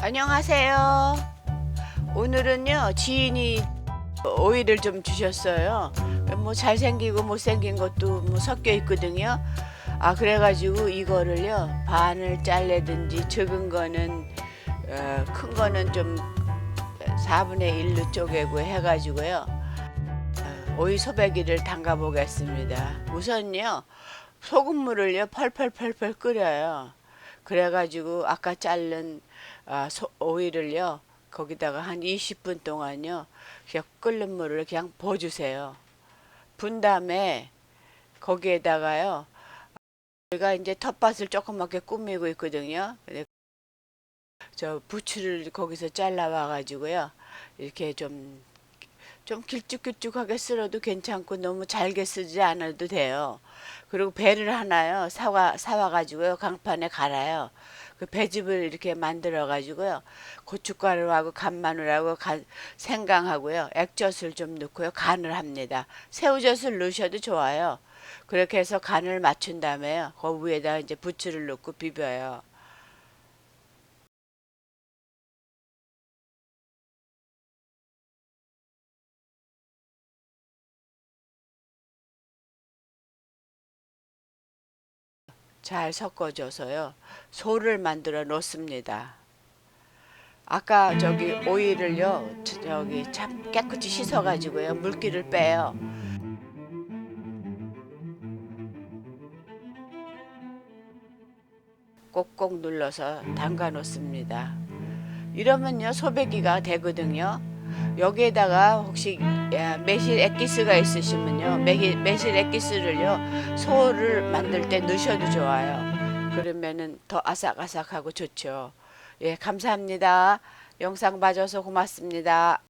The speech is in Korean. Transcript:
안녕하세요. 오늘은요 지인이 오이를 좀 주셨어요. 뭐 잘생기고 못생긴 것도 뭐 섞여 있거든요. 아 그래가지고 이거를요 반을 잘라든지 적은 거는 어, 큰 거는 좀 4분의 1로 쪼개고 해가지고요 어, 오이 소배기를 담가 보겠습니다. 우선요 소금물을요 펄펄펄펄 끓여요. 그래가지고 아까 자른 아, 소, 오이를요 거기다가 한 20분 동안요 그냥 끓는 물을 그냥 부어주세요. 분 다음에 거기에다가요 제가 이제 텃밭을 조그맣게 꾸미고 있거든요. 저 부추를 거기서 잘라와 가지고요 이렇게 좀좀 길쭉길쭉하게 쓸어도 괜찮고 너무 잘게 쓰지 않아도 돼요. 그리고 배를 하나요 사와 사와 가지고요 강판에 갈아요. 그 배즙을 이렇게 만들어 가지고요 고춧가루하고 간마늘하고 간, 생강하고요 액젓을 좀 넣고요 간을 합니다. 새우젓을 넣으셔도 좋아요. 그렇게 해서 간을 맞춘 다음에요 그 위에다 이제 부추를 넣고 비벼요. 잘 섞어줘서요. 소를 만들어 놓습니다. 아까 저기 오이를요, 저- 저기 참 깨끗이 씻어 가지고요, 물기를 빼요. 꼭꼭 눌러서 담가 놓습니다. 이러면요, 소배기가 되거든요. 여기에다가 혹시 야, 매실 액기스가 있으시면요, 매실 액기스를요, 소를 만들 때 넣으셔도 좋아요. 그러면은 더 아삭아삭하고 좋죠. 예, 감사합니다. 영상 봐줘서 고맙습니다.